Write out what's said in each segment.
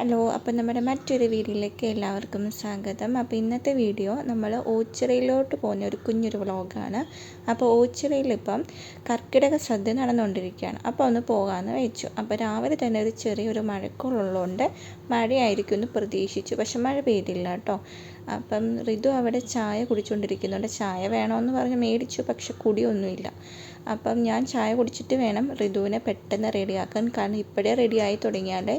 Hello അപ്പം നമ്മുടെ മറ്റൊരു വീഡിയോയിലേക്ക് എല്ലാവർക്കും സ്വാഗതം. അപ്പോൾ ഇന്നത്തെ വീഡിയോ നമ്മൾ ഓച്ചിറയിലോട്ട് പോകുന്ന ഒരു കുഞ്ഞൊരു വ്ളോഗാണ്. അപ്പോൾ ഓച്ചിറയിൽ ഇപ്പം കർക്കിടക സദ്യ നടന്നുകൊണ്ടിരിക്കുകയാണ്. അപ്പോൾ ഒന്ന് പോകാമെന്ന് വെച്ചു. അപ്പോൾ രാവിലെ തന്നെ ഒരു ചെറിയൊരു മഴക്കോളുള്ളതുകൊണ്ട് മഴയായിരിക്കും എന്ന് പ്രതീക്ഷിച്ചു. പക്ഷെ മഴ പെയ്തില്ല കേട്ടോ. അപ്പം ഋതു അവിടെ ചായ കുടിച്ചുകൊണ്ടിരിക്കുന്നുണ്ട്. ചായ വേണമെന്ന് പറഞ്ഞ് മേടിച്ചു. പക്ഷെ കുടിയൊന്നുമില്ല. അപ്പം ഞാൻ ചായ കുടിച്ചിട്ട് വേണം ഋതുവിനെ പെട്ടെന്ന് റെഡിയാക്കാൻ. കാരണം ഇപ്പോഴേ റെഡിയായി തുടങ്ങിയാലേ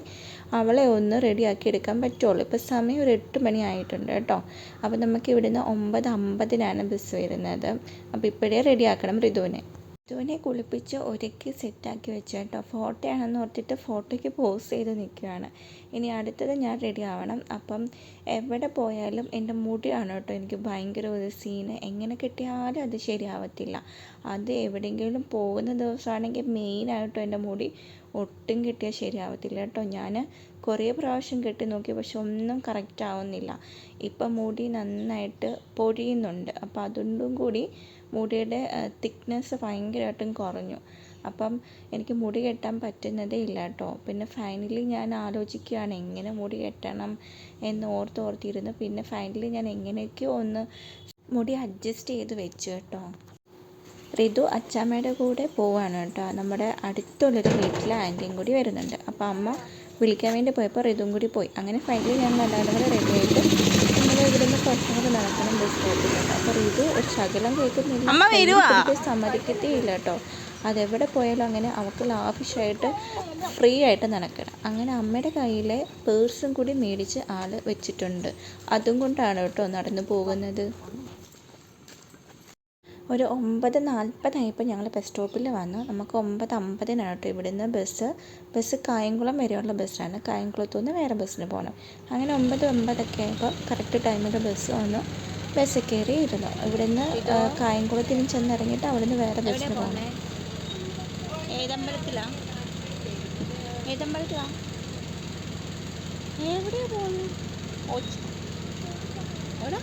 അവളെ ഒന്ന് റെഡിയാക്കി എടുക്കാൻ പറ്റുള്ളൂ. ഇപ്പോൾ സമയം ഒരു എട്ട് മണി ആയിട്ടുണ്ട് കേട്ടോ. അപ്പോൾ നമുക്ക് ഇവിടുന്ന് ഒമ്പത് അമ്പതിനാണ് ബസ് വരുന്നത്. അപ്പോൾ ഇപ്പോഴേ റെഡിയാക്കണം ഋതുവിനെ ഋതുവിനെ കുളിപ്പിച്ച് ഒരുക്കി സെറ്റാക്കി വെച്ചു കേട്ടോ ഫോട്ടോയാണെന്ന് ഓർത്തിട്ട് ഫോട്ടോയ്ക്ക് പോസ് ചെയ്ത് നിൽക്കുകയാണ്. ഇനി അടുത്തത് ഞാൻ റെഡി ആവണം. അപ്പം എവിടെ പോയാലും എന്റെ മുടിയാണ് കേട്ടോ എനിക്ക് ഭയങ്കര ഒരു സീന് എങ്ങനെ കിട്ടിയാലും അത് ശരിയാവത്തില്ല. അത് എവിടെയെങ്കിലും പോകുന്ന ദിവസമാണെങ്കിൽ മെയിനായിട്ടും എന്റെ മുടി ഒട്ടും കിട്ടിയാൽ ശരിയാവത്തില്ല കേട്ടോ ഞാൻ കുറേ പ്രാവശ്യം കെട്ടി നോക്കി പക്ഷെ ഒന്നും കറക്റ്റ് ആവുന്നില്ല. ഇപ്പം മുടി നന്നായിട്ട് പൊഴിയുന്നുണ്ട്. അപ്പം അതുകൊണ്ടും കൂടി മുടിയുടെ തിക്നെസ് ഭയങ്കരമായിട്ടും കുറഞ്ഞു. അപ്പം എനിക്ക് മുടി കെട്ടാൻ പറ്റുന്നതേ ഇല്ല കേട്ടോ. പിന്നെ ഫൈനലി ഞാൻ ആലോചിക്കുകയാണ് എങ്ങനെ മുടി കെട്ടണം എന്ന് ഓർത്ത് ഓർത്തിരുന്നു. പിന്നെ ഫൈനലി ഞാൻ എങ്ങനെയൊക്കെയോ ഒന്ന് മുടി അഡ്ജസ്റ്റ് ചെയ്ത് വെച്ചു കേട്ടോ. റിതു അച്ചാമ്മയുടെ കൂടെ പോവാണ് കേട്ടോ. നമ്മുടെ അടുത്തുള്ളൊരു വീട്ടിലെ ആന്റിയും കൂടി വരുന്നുണ്ട്. അപ്പോൾ അമ്മ വിളിക്കാൻ വേണ്ടി പോയപ്പോൾ റിതും കൂടി പോയി. അങ്ങനെ ഫൈനലി ഞാൻ നല്ലപോലെ കൂടെ റെഡി ആയിട്ട് നമ്മൾ ഇവിടുന്ന് കുറച്ചും നടക്കണം ബസ് സ്റ്റോപ്പിലോട്ട് അപ്പോൾ റിതു ഒരു ശകലം കേൾക്കുന്നില്ല. സമ്മതിക്കത്തേ ഇല്ല കേട്ടോ. അതെവിടെ പോയാലും അങ്ങനെ അവൾക്ക് ലാഫിഷായിട്ട് ഫ്രീ ആയിട്ട് നടക്കണം. അങ്ങനെ അമ്മയുടെ കയ്യിലെ പേഴ്സും കൂടി മേടിച്ച് ആൾ വെച്ചിട്ടുണ്ട്. അതും കൊണ്ടാണ് കേട്ടോ നടന്നു പോകുന്നത്. ഒരു ഒമ്പത് നാൽപ്പതായപ്പോൾ ഞങ്ങൾ ബസ് സ്റ്റോപ്പിൽ വന്നു. നമുക്ക് ഒമ്പത് അമ്പതിനാണ് കേട്ടോ ഇവിടുന്ന് ബസ് ബസ് കായംകുളം വരെയുള്ള ബസ്സാണ് കായംകുളത്തു നിന്ന് വേറെ ബസ്സിന് പോകണം അങ്ങനെ ഒമ്പത് ഒമ്പതൊക്കെ ആയപ്പോൾ കറക്റ്റ് ടൈമിൽ ബസ് വന്നു. ബസ് കയറി ഇരുന്നു ഇവിടുന്ന് കായംകുളത്തിന് ചെന്നിറങ്ങിയിട്ട് അവിടുന്ന് വേറെ ബസ്സിന് പോകണം ഏതമ്പലത്തിലാണ് എവിടെയാണ് പോകുന്നത് പോകുന്നു എവിടെ?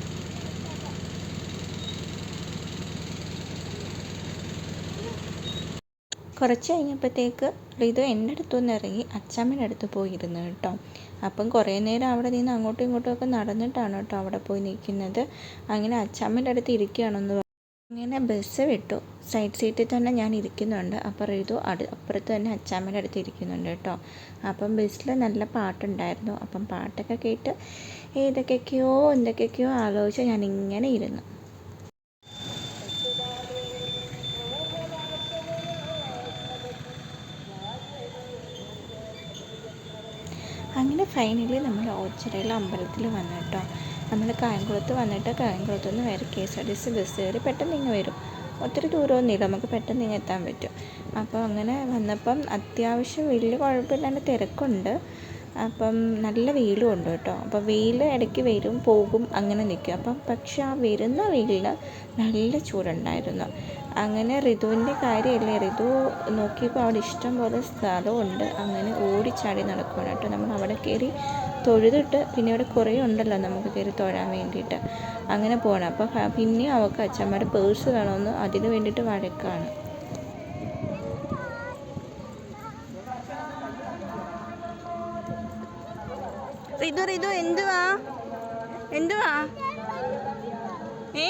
കുറച്ച് കഴിഞ്ഞപ്പോഴത്തേക്ക് റിതു എന്റെ അടുത്തു നിന്ന് ഇറങ്ങി അച്ചാമ്മയുടെ അടുത്ത് പോയിരുന്നു കേട്ടോ. അപ്പം കുറേ നേരം അവിടെ നിന്ന് അങ്ങോട്ടും ഇങ്ങോട്ടും ഒക്കെ നടന്നിട്ടാണ് കേട്ടോ അവിടെ പോയി നിൽക്കുന്നത്. അങ്ങനെ അച്ചാമ്മയുടെ അടുത്ത് ഇരിക്കുകയാണെന്ന് അങ്ങനെ ബസ് വിട്ടു. സൈഡ് സീറ്റിൽ തന്നെ ഞാൻ ഇരിക്കുന്നുണ്ട്. അപ്പോൾ റിതു അടു അപ്പുറത്ത് തന്നെ അച്ചാമ്മയുടെ അടുത്ത് ഇരിക്കുന്നുണ്ട് കേട്ടോ. അപ്പം ബസ്സിൽ നല്ല പാട്ടുണ്ടായിരുന്നു. അപ്പം പാട്ടൊക്കെ കേട്ട് ഏതൊക്കെയൊക്കെയോ എന്തൊക്കെയൊക്കെയോ ആലോചിച്ച് ഞാനിങ്ങനെ ഇരുന്നു അങ്ങനെ ഫൈനലി നമ്മൾ ഓച്ചിറയിൽ അമ്പലത്തിൽ വന്നു കേട്ടോ. നമ്മൾ കായംകുളത്ത് വന്നിട്ട് കായംകുളത്ത് നിന്ന് വേറെ K S R T C bus കയറി പെട്ടെന്ന് ഇങ്ങ് വരും. ഒത്തിരി ദൂരമൊന്നുമില്ല നമുക്ക് പെട്ടെന്ന് ഇങ്ങ് എത്താൻ പറ്റും. അപ്പോൾ അങ്ങനെ വന്നപ്പം അത്യാവശ്യം വലിയ കുഴപ്പമില്ലാണ്ട് തിരക്കുണ്ട്. അപ്പം നല്ല വെയിലും ഉണ്ട് കേട്ടോ. അപ്പം വെയിൽ ഇടയ്ക്ക് വരും പോകും അങ്ങനെ നിൽക്കും. അപ്പം പക്ഷെ ആ വരുന്ന വെയിലിൽ നല്ല ചൂടുണ്ടായിരുന്നു. അങ്ങനെ ഋതുവിന്റെ കാര്യമല്ലേ? ഋതു നോക്കിയപ്പോൾ അവിടെ ഇഷ്ടം പോലെ സ്ഥലമുണ്ട്. അങ്ങനെ ഓടിച്ചാടി നടക്കുകയാണ് കേട്ടോ. നമ്മൾ അവിടെ കയറി തൊഴുതിട്ട് പിന്നെ ഇവിടെ കുറേ ഉണ്ടല്ലോ നമുക്ക് കയറി തൊഴാൻ വേണ്ടിയിട്ട്. അങ്ങനെ പോകണം. അപ്പോൾ പിന്നെ അവൾക്ക് അച്ഛന്മാരുടെ പേഴ്സ് വേണമെന്ന് അതിന് വേണ്ടിയിട്ട് വഴക്കാണ്. റിതു റിതു എന്തുവാ? എന്തുവാ? ഏ?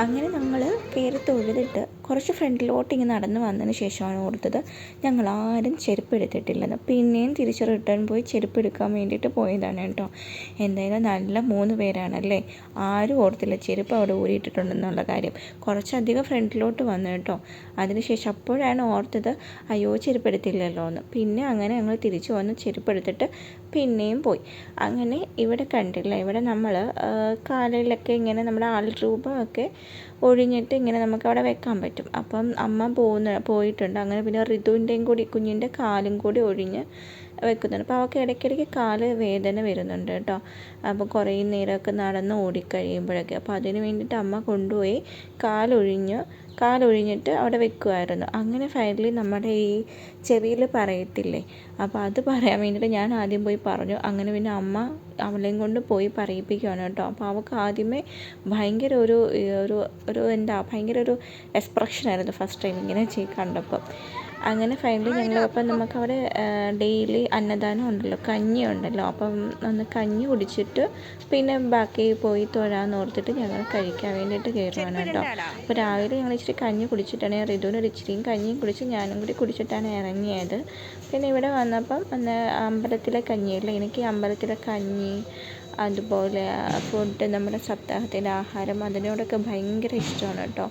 അങ്ങനെ ഞങ്ങൾ കയറി തൊഴുതിട്ട് കുറച്ച് ഫ്രണ്ടിലോട്ട് ഇങ്ങനെ നടന്ന് വന്നതിന് ശേഷമാണ് ഓർത്തത് ഞങ്ങൾ ആരും ചെരുപ്പ് എടുത്തിട്ടില്ലെന്ന്. പിന്നെയും തിരിച്ച് റിട്ടേൺ പോയി ചെരുപ്പ് എടുക്കാൻ വേണ്ടിയിട്ട് പോയതാണ് കേട്ടോ. എന്തായാലും നല്ല മൂന്ന് പേരാണല്ലേ? ആരും ഓർത്തില്ല ചെരുപ്പ് അവിടെ ഊരിയിട്ടിട്ടുണ്ടെന്നുള്ള കാര്യം. കുറച്ചധികം ഫ്രണ്ടിലോട്ട് വന്നു കേട്ടോ. അതിനുശേഷം അപ്പോഴാണ് ഓർത്തത് അയ്യോ ചെരുപ്പ് എടുത്തില്ലല്ലോ എന്ന്. പിന്നെ അങ്ങനെ ഞങ്ങൾ തിരിച്ചു വന്ന് ചെരുപ്പ് എടുത്തിട്ട് പിന്നെയും പോയി. അങ്ങനെ ഇവിടെ കണ്ടില്ല? ഇവിടെ നമ്മൾ കാലിലൊക്കെ ഇങ്ങനെ നമ്മുടെ ആൾ രൂപമൊക്കെ ഒഴിഞ്ഞിട്ട് ഇങ്ങനെ നമുക്ക് അവിടെ വെക്കാൻ പറ്റും. അപ്പം അമ്മ പോകുന്ന പോയിട്ടുണ്ട്. അങ്ങനെ പിന്നെ റിതുവിന്റെയും കൂടി കുഞ്ഞിന്റെ കാലും കൂടി ഒഴിഞ്ഞ് വെക്കുന്നുണ്ട്. അപ്പോൾ അവൾക്ക് ഇടയ്ക്കിടയ്ക്ക് കാൽ വേദന വരുന്നുണ്ട് കേട്ടോ. അപ്പോൾ കുറേ നേരമൊക്കെ നടന്ന് ഓടിക്കഴിയുമ്പോഴൊക്കെ. അപ്പോൾ അതിന് വേണ്ടിയിട്ട് അമ്മ കൊണ്ടുപോയി കാലൊഴിഞ്ഞ് കാലൊഴിഞ്ഞിട്ട് അവിടെ വെക്കുമായിരുന്നു അങ്ങനെ ഫൈനലി നമ്മുടെ ഈ ചെവിയിൽ പറയത്തില്ലേ? അപ്പോൾ അത് പറയാൻ വേണ്ടിയിട്ട് ഞാൻ ആദ്യം പോയി പറഞ്ഞു. അങ്ങനെ പിന്നെ അമ്മ അവളെയും കൊണ്ട് പോയി പറയിപ്പിക്കുകയാണ് കേട്ടോ. അപ്പോൾ അവൾക്ക് ആദ്യമേ ഭയങ്കര ഒരു ഒരു ഒരു എന്താ ഭയങ്കര ഒരു എക്സ്പ്രഷനായിരുന്നു ഫസ്റ്റ് ടൈം ഇങ്ങനെ ചെയ്ത് കണ്ടപ്പോൾ അങ്ങനെ ഫൈനലി ഞങ്ങൾ അപ്പം നമുക്ക് അവിടെ ഡെയിലി അന്നദാനം ഉണ്ടല്ലോ കഞ്ഞി ഉണ്ടല്ലോ. അപ്പം ഒന്ന് കഞ്ഞി കുടിച്ചിട്ട് പിന്നെ ബാക്കി പോയി തൊഴാന്ന് ഓർത്തിട്ട് ഞങ്ങൾ കഴിക്കാൻ വേണ്ടിയിട്ട് കയറുകയാണ് കേട്ടോ. അപ്പോൾ രാവിലെ ഞങ്ങൾ ഇച്ചിരി കഞ്ഞി കുടിച്ചിട്ടാണ് റിതുവിന് ഒരു ഇച്ചിരിയും കഞ്ഞിയും കുടിച്ച് ഞാനും കൂടി കുടിച്ചിട്ടാണ് ഇറങ്ങിയത്. പിന്നെ ഇവിടെ വന്നപ്പം അന്ന് അമ്പലത്തിലെ കഞ്ഞിയില്ല എനിക്ക് അമ്പലത്തിലെ കഞ്ഞി അതുപോലെ ഫുഡ് നമ്മുടെ സപ്താഹത്തിന്റെ ആഹാരം അതിനോടൊക്കെ ഭയങ്കര ഇഷ്ടമാണ് കേട്ടോ.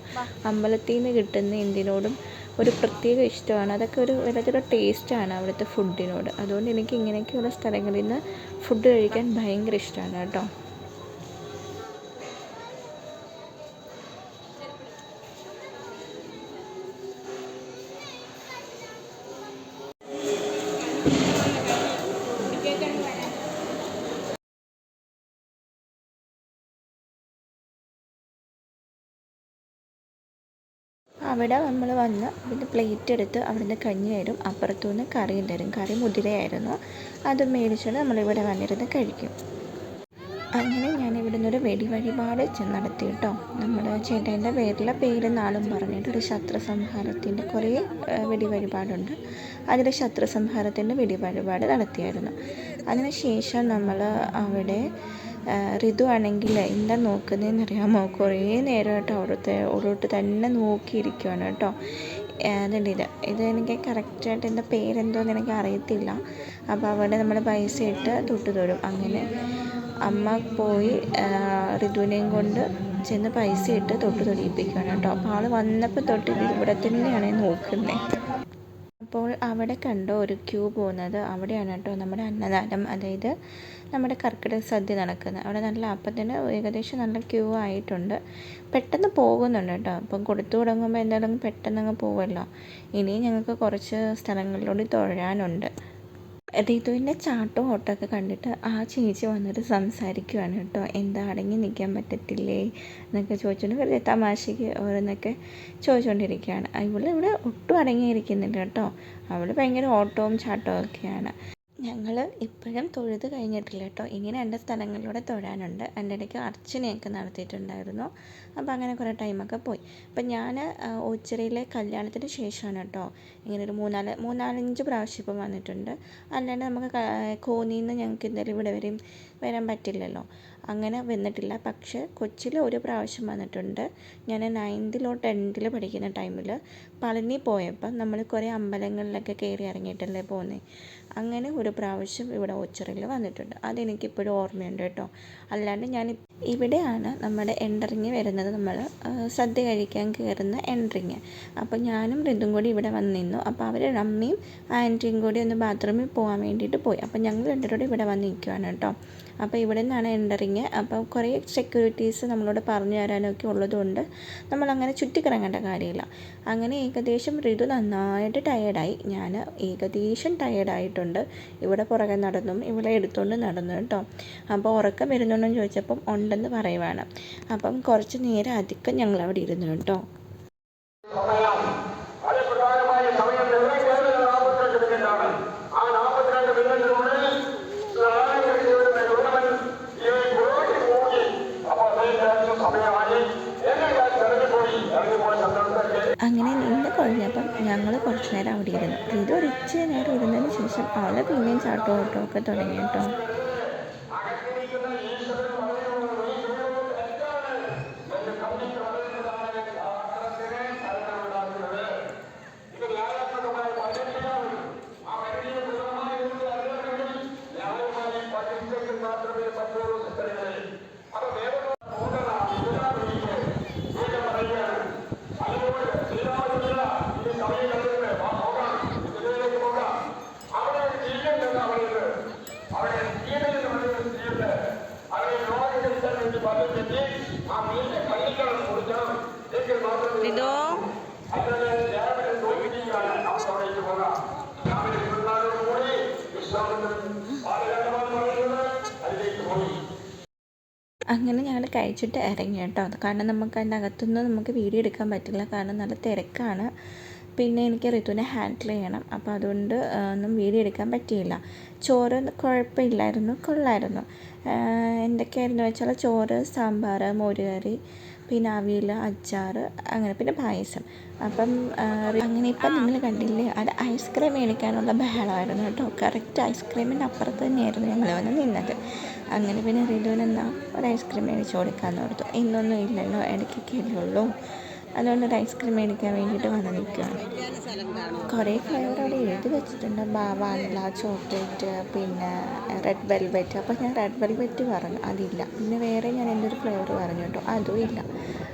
അമ്പലത്തിൽ നിന്ന് കിട്ടുന്ന എന്തിനോടും ഒരു പ്രത്യേക ഇഷ്ടമാണ്. അതൊക്കെ ഒരു വല്ലാത്തൊരു ടേസ്റ്റാണ് അവിടുത്തെ ഫുഡിനോട് അതുകൊണ്ട് എനിക്ക് ഇങ്ങനെയൊക്കെയുള്ള സ്ഥലങ്ങളിൽ നിന്ന് ഫുഡ് കഴിക്കാൻ ഭയങ്കര ഇഷ്ടമാണ് കേട്ടോ. അവിടെ നമ്മൾ വന്ന് പിന്നെ പ്ലേറ്റ് എടുത്ത് അവിടുന്ന് കഞ്ഞി തരും. അപ്പുറത്തുനിന്ന് കറിയും തരും. കറി മുതിരയായിരുന്നു. അത് മേടിച്ചിട്ട് നമ്മളിവിടെ വന്നിരുന്ന് കഴിക്കും. അങ്ങനെ ഞാൻ ഇവിടുന്ന് ഒരു വെടി വഴിപാട് നടത്തി കേട്ടോ. നമ്മുടെ ചേട്ടന്റെ പേരിലെ പേര് നാളും പറഞ്ഞിട്ട് ഒരു ശത്രു സംഹാരത്തിന്റെ കുറേ വെടി വഴിപാടുണ്ട്. അതിൽ ശത്രു സംഹാരത്തിന്റെ വെടി വഴിപാട് നടത്തിയായിരുന്നു. അതിന് ശേഷം നമ്മൾ അവിടെ ഋതു ആണെങ്കിൽ എന്താ നോക്കുന്നതെന്ന് അറിയാമോ കുറേ നേരമായിട്ട് അവിടുത്തെ അവിടോട്ട് തന്നെ നോക്കിയിരിക്കുവാണ് കേട്ടോ. അതുണ്ട് ഇത്. ഇത് എനിക്ക് കറക്റ്റായിട്ട് എന്റെ പേരെന്തോന്ന് എനിക്ക് അറിയത്തില്ല. അപ്പോൾ അവിടെ നമ്മൾ പൈസ ഇട്ട് തൊട്ട് തരും. അങ്ങനെ അമ്മ പോയി ഋതുവിനെയും കൊണ്ട് ചെന്ന് പൈസ ഇട്ട് തൊട്ട് തൊടിയിപ്പിക്കുകയാണ് കേട്ടോ. അപ്പോൾ ആൾ വന്നപ്പോൾ തൊട്ട് ഇവിടെ തന്നെയാണ് നോക്കുന്നത് അപ്പോൾ അവിടെ കണ്ടോ ഒരു ക്യൂ പോകുന്നത്? അവിടെയാണ് കേട്ടോ നമ്മുടെ അന്നദാനം. അതായത് നമ്മുടെ കർക്കിടക സദ്യ നടക്കുന്നത്. അവിടെ നല്ല അപ്പത്തിന് ഏകദേശം നല്ല ക്യൂ ആയിട്ടുണ്ട്. പെട്ടെന്ന് പോകുന്നുണ്ട് കേട്ടോ. അപ്പം കൊടുത്തു തുടങ്ങുമ്പോൾ എന്തായാലും പെട്ടെന്ന് അങ്ങ് പോകുമല്ലോ ഇനിയും ഞങ്ങൾക്ക് കുറച്ച് സ്ഥലങ്ങളിലൂടെ തൊഴാനുണ്ട്. റീതുവിന്റെ ചാട്ടും ഓട്ടമൊക്കെ കണ്ടിട്ട് ആ ചേച്ചി വന്നിട്ട് സംസാരിക്കുവാണ് കേട്ടോ. എന്താ അടങ്ങി നിൽക്കാൻ പറ്റത്തില്ലേ? എന്നൊക്കെ ചോദിച്ചുകൊണ്ട് വെറുതെ തമാശയ്ക്ക് ഓരോന്നൊക്കെ ചോദിച്ചുകൊണ്ടിരിക്കുകയാണ്. ഇവിടെ ഒട്ടും അടങ്ങിയിരിക്കുന്നില്ല കേട്ടോ. അവൾ ഭയങ്കര ഓട്ടവും ചാട്ടവും ഒക്കെയാണ്. ഞങ്ങൾ ഇപ്പോഴും തൊഴുത് കഴിഞ്ഞിട്ടില്ല കേട്ടോ. ഇനി രണ്ട് സ്ഥലങ്ങളിലൂടെ തൊഴാനുണ്ട്. എന്റെ ഇടയ്ക്ക് അർച്ചനയൊക്കെ നടത്തിയിട്ടുണ്ടായിരുന്നു. അപ്പോൾ അങ്ങനെ കുറേ ടൈമൊക്കെ പോയി. അപ്പം ഞാൻ ഓച്ചിറയിലെ കല്യാണത്തിന് ശേഷമാണ് കേട്ടോ. ഇങ്ങനെ ഒരു മൂന്നാൽ മൂന്നാലഞ്ച് പ്രാവശ്യം ഇപ്പം വന്നിട്ടുണ്ട്. അല്ലാണ്ട് നമുക്ക് കോന്നിയിൽ നിന്ന് ഞങ്ങൾക്ക് എന്തായാലും ഇവിടെ വരെയും വരാൻ പറ്റില്ലല്ലോ. അങ്ങനെ വന്നിട്ടില്ല. പക്ഷേ കൊച്ചിയിൽ ഒരു പ്രാവശ്യം വന്നിട്ടുണ്ട്. ഞാൻ നയൻത്തിലോ ടെൻത്തിലോ പഠിക്കുന്ന ടൈമിൽ പളനി പോയപ്പോൾ നമ്മൾ കുറേ അമ്പലങ്ങളിലൊക്കെ കയറി ഇറങ്ങിയിട്ടല്ലേ പോകുന്നത് അങ്ങനെ ഒരു പ്രാവശ്യം ഇവിടെ ഓച്ചിറയിൽ വന്നിട്ടുണ്ട്. അതെനിക്കിപ്പോഴും ഓർമ്മയുണ്ട് കേട്ടോ. അല്ലാണ്ട് ഞാൻ ഇവിടെയാണ് നമ്മുടെ എൻട്രിങ് വരുന്നത്. നമ്മൾ സദ്യ കഴിക്കാൻ കയറുന്ന എൻട്രിങ്. അപ്പോൾ ഞാനും ഋതും കൂടി ഇവിടെ വന്നിരുന്നു. അപ്പോൾ അവർ അമ്മയും ആന്റിയും കൂടി ഒന്ന് ബാത്റൂമിൽ പോകാൻ വേണ്ടിയിട്ട് പോയി. അപ്പോൾ ഞങ്ങൾ രണ്ടുപേരും ഇവിടെ വന്ന് നിൽക്കുകയാണ് കേട്ടോ. അപ്പോൾ ഇവിടെ നിന്നാണ് എന്ററിങ്. അപ്പോൾ കുറേ സെക്യൂരിറ്റീസ് നമ്മളോട് പറഞ്ഞു തരാനൊക്കെ ഉള്ളതുകൊണ്ട് നമ്മളങ്ങനെ ചുറ്റിക്കിറങ്ങേണ്ട കാര്യമില്ല. അങ്ങനെ ഏകദേശം ഋതു നന്നായിട്ട് ടയേർഡായി ഞാൻ ഏകദേശം ടയേർഡായിട്ടുണ്ട് ഇവിടെ പുറകെ നടന്നും ഇവിടെ എടുത്തുകൊണ്ട് നടന്നു കേട്ടോ. അപ്പോൾ ഉറക്കം വരുന്നുണ്ടെന്ന് ചോദിച്ചപ്പം ഉണ്ടെന്ന് പറയുവാണ്. അപ്പം കുറച്ച് നേരം അധികം ഞങ്ങൾ അവിടെ ഇരുന്നു കേട്ടോ സമയം അതിപ്രകാരമായ സമയം നിറവേറ്റേണ്ടത് നാൽപ്പത്തിരണ്ട് മിനിറ്റാണ് ആ നാൽപ്പത്തിരണ്ട് മിനിറ്റിനുള്ളിൽ സ്നാനം കഴിഞ്ഞവരുടെ ഒരുവൻ ഈ പുറകെ പോയി അപ്പൊ അദ്ദേഹം സമയമായി എന്നെ ഞാൻ ഇറങ്ങിപ്പോയി ഇറങ്ങിപ്പോയി സന്ദർഭത്തിൽ അങ്ങനെ കഴിഞ്ഞപ്പം ഞങ്ങൾ കുറച്ച് നേരം അവിടെ ഇരുന്നു. ഇത് ഒരു ഇച്ചിരി നേരം ഇരുന്നതിന് ശേഷം അവൾ പിന്നെയും ചാട്ടോ ഓട്ടോ ഒക്കെ തുടങ്ങി കേട്ടോ. മാത്രമേ ഈശ്വരൻ അങ്ങനെ ഞങ്ങൾ കഴിച്ചിട്ട് ഇറങ്ങി കേട്ടോ. കാരണം നമുക്ക് അതിന്റെ അകത്തുനിന്ന് നമുക്ക് വീഡിയോ എടുക്കാൻ പറ്റില്ല. കാരണം നല്ല തിരക്കാണ്. പിന്നെ എനിക്ക് ഋതുവിനെ ഹാൻഡിൽ ചെയ്യണം. അപ്പോൾ അതുകൊണ്ട് ഒന്നും വീഡിയോ എടുക്കാൻ പറ്റിയില്ല. ചോറ് കുഴപ്പമില്ലായിരുന്നു. കൊള്ളായിരുന്നു. എന്തൊക്കെയായിരുന്നു വെച്ചാൽ ചോറ് സാമ്പാർ മോരുകറി പിന്നെ അവിയൽ അച്ചാർ അങ്ങനെ പിന്നെ പായസം. അപ്പം അങ്ങനെ ഇപ്പം നിങ്ങൾ കണ്ടില്ലേ അത് ഐസ്ക്രീം മേടിക്കാനുള്ള ബഹളമായിരുന്നു കേട്ടോ. കറക്റ്റ് ഐസ്ക്രീമിന്റെ അപ്പുറത്ത് തന്നെയായിരുന്നു ഞങ്ങൾ വന്ന് നിന്നത്. അങ്ങനെ പിന്നെ റിലുവിനെന്താ ഒരു ഐസ്ക്രീം മേടിച്ച് കൊടുക്കാമെന്ന് ഓർത്തു. ഇന്നൊന്നും ഇല്ലല്ലോ ഇടയ്ക്കൊക്കെ അല്ലേ ഉള്ളൂ. അതുകൊണ്ട് ഒരു ഐസ്ക്രീം മേടിക്കാൻ വേണ്ടിയിട്ട് വന്ന് നിൽക്കുകയാണ്. കുറേ ഫ്ലേവർ അവിടെ എഴുതി വെച്ചിട്ടുണ്ട്. വാനില ചോക്ലേറ്റ് പിന്നെ റെഡ് വെൽവെറ്റ് അപ്പോൾ ഞാൻ റെഡ് വെൽവെറ്റ് പറഞ്ഞു. അതില്ല. പിന്നെ വേറെ ഞാൻ എന്റെ ഒരു ഫ്ലേവർ പറഞ്ഞു കേട്ടോ. അതും ഇല്ല.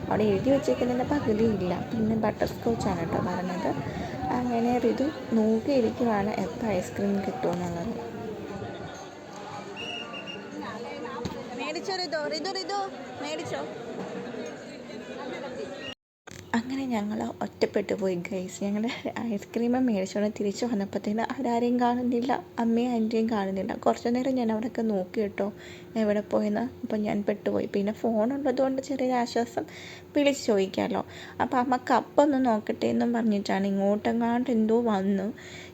അവിടെ എഴുതി വെച്ചേക്കുന്നതിന്റെ പകുതി ഇല്ല. പിന്നെ ബട്ടർ സ്കോച്ചാണ് കേട്ടോ പറഞ്ഞത്. അങ്ങനെ ഋതു നോക്കിയിരിക്കുവാണ് എപ്പോൾ ഐസ്ക്രീം കിട്ടുമെന്നുള്ളത് മേടിച്ചോ റിതോ. റിതോ റിതോ. മേടിച്ചോ. അങ്ങനെ ഞങ്ങൾ ഒറ്റപ്പെട്ടു പോയി ഗൈസ് ഞങ്ങൾ ഐസ്ക്രീം മേടിച്ചുകൊണ്ട് തിരിച്ച് വന്നപ്പോഴത്തേന് അവരാരെയും കാണുന്നില്ല അമ്മയും ആന്റിയും കാണുന്നില്ല. കുറച്ച് നേരം ഞാൻ അവിടെയൊക്കെ നോക്കി കേട്ടോ എവിടെ പോയെന്ന്. അപ്പോൾ ഞാൻ പെട്ടുപോയി. പിന്നെ ഫോൺ ഉള്ളതുകൊണ്ട് ചെറിയൊരു ആശ്വാസം വിളിച്ച് ചോദിക്കാമല്ലോ അപ്പോൾ അമ്മ കപ്പൊന്ന് നോക്കട്ടെ എന്നും പറഞ്ഞിട്ടാണ് ഇങ്ങോട്ടെങ്ങാണ്ട് എന്തോ വന്നു.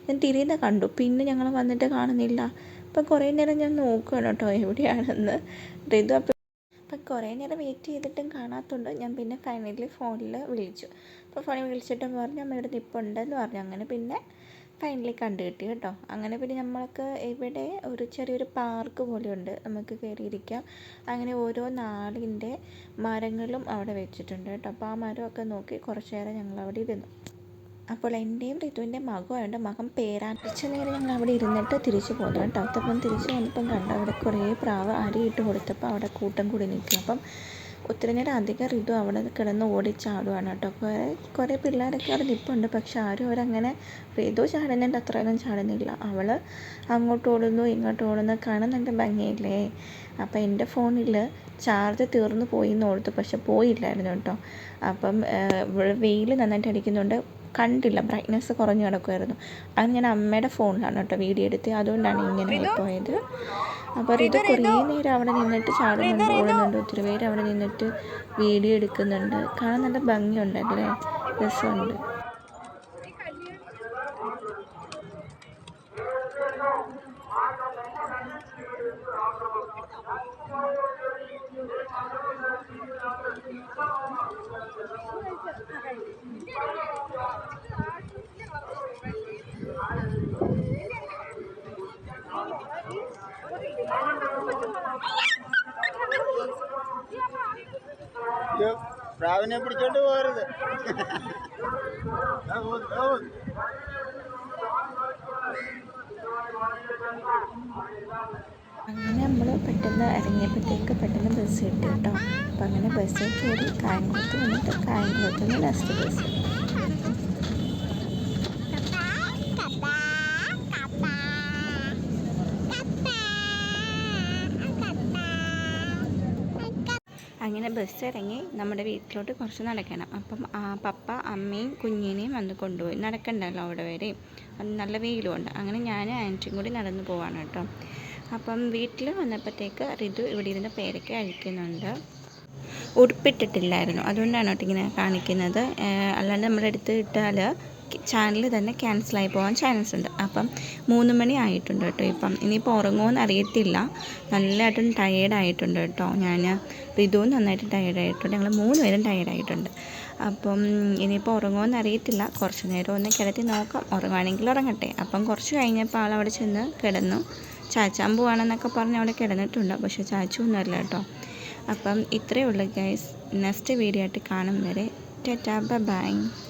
ഞാൻ തിരിയുന്ന കണ്ടു. പിന്നെ ഞങ്ങൾ വന്നിട്ട് കാണുന്നില്ല. അപ്പം കുറേ നേരം ഞാൻ നോക്കുകയാണ് കേട്ടോ എവിടെയാണെന്ന്. ഋതു അപ്പം അപ്പം കുറേ നേരം വെയിറ്റ് ചെയ്തിട്ടും കാണാത്തതുകൊണ്ട് ഞാൻ പിന്നെ ഫൈനലി ഫോണിൽ വിളിച്ചു. അപ്പോൾ ഫോണിൽ വിളിച്ചിട്ടും പറഞ്ഞു അമ്മയുടെ നിപ്പുണ്ടെന്ന് പറഞ്ഞു. അങ്ങനെ പിന്നെ ഫൈനലി കണ്ടു കിട്ടി. അങ്ങനെ പിന്നെ നമ്മൾക്ക് ഇവിടെ ഒരു ചെറിയൊരു പാർക്ക് പോലെയുണ്ട്. നമുക്ക് കയറിയിരിക്കാം. അങ്ങനെ ഓരോ നാളിന്റെ മരങ്ങളും അവിടെ വെച്ചിട്ടുണ്ട് കേട്ടോ. അപ്പോൾ ആ മരമൊക്കെ നോക്കി കുറച്ച് നേരം ഞങ്ങൾ അവിടെ ഇരുന്നു. അപ്പോൾ എന്റെയും ഋതുവിന്റെയും മകമായതുകൊണ്ട് മകൻ പേരാൻ കുറച്ച് നേരം ഞങ്ങൾ അവിടെ ഇരുന്നിട്ട് തിരിച്ചു പോന്നു കേട്ടോ. അപ്പം തിരിച്ചു വന്നപ്പം കണ്ടു അവിടെ കുറേ പ്രാവ് അരിയിട്ട് കൊടുത്തപ്പോൾ അവിടെ കൂട്ടം കൂടി നിൽക്കും അപ്പം ഒത്തിരി നേരം അധികം ഋതു അവിടെ കിടന്ന് ഓടിച്ചാടുവാണ് കേട്ടോ. കുറേ കുറേ പിള്ളേരൊക്കെ അവിടെ നിൽപ്പുണ്ട് പക്ഷെ ആരും അവരങ്ങനെ ഋതു ചാടുന്നുണ്ട് അത്രയൊന്നും ചാടുന്നില്ല. അവൾ അങ്ങോട്ട് ഓടുന്നു ഇങ്ങോട്ട് ഓടുന്നു കാണാൻ നല്ല ഭംഗിയില്ലേ? അപ്പം എന്റെ ഫോണിൽ ചാർജ് തീർന്നു പോയി എന്ന് ഓർത്തു പക്ഷെ പോയില്ലായിരുന്നു കേട്ടോ. അപ്പം വെയിൽ നന്നായിട്ട് അടിക്കുന്നുണ്ട്. കണ്ടില്ല. ബ്രൈറ്റ്നസ് കുറഞ്ഞു കിടക്കുമായിരുന്നു അത് ഞാൻ അമ്മയുടെ ഫോണിലാണ് കേട്ടോ വീഡിയോ എടുത്ത്. അതുകൊണ്ടാണ് ഇങ്ങനെ പോയത്. അപ്പോൾ ഇത് കുറേ നേരം അവിടെ നിന്നിട്ട് ചാടുന്നുണ്ട് ഓടുന്നുണ്ട് ഒത്തിരി പേര് അവിടെ നിന്നിട്ട് വീഡിയോ എടുക്കുന്നുണ്ട്. കാണാൻ നല്ല ഭംഗിയുണ്ട് ഭംഗിയുണ്ടല്ലേ രസമുണ്ട് ഇത് പ്രാവിനെ പിടിച്ചോണ്ട് പോകരുത്. അങ്ങനെ നമ്മൾ പെട്ടെന്ന് ഇറങ്ങിയപ്പോഴത്തേക്ക് പെട്ടെന്ന് ബസ് കിട്ടി കേട്ടോ. അപ്പം അങ്ങനെ ബസ്സിൽ കയറി കായംകുളത്ത് വന്നിട്ട് കായംകുളത്ത് നിന്ന് നെക്സ്റ്റ് ബസ് അങ്ങനെ ബസ് ഇറങ്ങി നമ്മുടെ വീട്ടിലോട്ട് കുറച്ച് നടക്കണം. അപ്പം പപ്പ അമ്മയും കുഞ്ഞിനെയും വന്ന് കൊണ്ടുപോയി. നടക്കണ്ടല്ലോ അവിടെ വരെ. നല്ല വെയിലുമുണ്ട് അങ്ങനെ ഞാൻ ആന്റിയും കൂടി നടന്നു പോവാണ് കേട്ടോ. അപ്പം വീട്ടിൽ വന്നപ്പോഴത്തേക്ക് ഋതു ഇവിടെ ഇരുന്ന് പേരൊക്കെ അഴിക്കുന്നുണ്ട് ഉടുപ്പിട്ടിട്ടില്ലായിരുന്നു. അതുകൊണ്ടാണ് കേട്ടോ ഇങ്ങനെ കാണിക്കുന്നത്. അല്ലാണ്ട് നമ്മുടെ അടുത്ത് ഇട്ടാൽ ചാനൽ തന്നെ ക്യാൻസലായി പോകാൻ ചാൻസ് ഉണ്ട്. അപ്പം മൂന്ന് മണി ആയിട്ടുണ്ട് കേട്ടോ ഇപ്പം. ഇനിയിപ്പോൾ ഉറങ്ങുമെന്ന് അറിയത്തില്ല. നല്ലതായിട്ടും ടയേർഡായിട്ടുണ്ട് കേട്ടോ. ഞാൻ ഋതുവും നന്നായിട്ട് ടയേർഡായിട്ടുണ്ട് ഞങ്ങൾ മൂന്ന് പേരും ടയേർഡായിട്ടുണ്ട് അപ്പം ഇനിയിപ്പോൾ ഉറങ്ങുമെന്ന് അറിയത്തില്ല. കുറച്ച് നേരം ഒന്ന് കിടത്തി നോക്കാം. ഉറങ്ങുവാണെങ്കിൽ ഉറങ്ങട്ടെ. അപ്പം കുറച്ച് കഴിഞ്ഞപ്പോൾ ആൾ അവിടെ ചെന്ന് കിടന്നു. ചാച്ചാൻ പോവാണെന്നൊക്കെ പറഞ്ഞ് അവിടെ കിടന്നിട്ടുണ്ട്. പക്ഷേ ചാച്ചു ഒന്നുമല്ല കേട്ടോ. അപ്പം ഇത്രയേ ഉള്ളൂ ഗൈസ്. നെക്സ്റ്റ് വീഡിയോ ആയിട്ട് കാണും വരെ. Tata bye.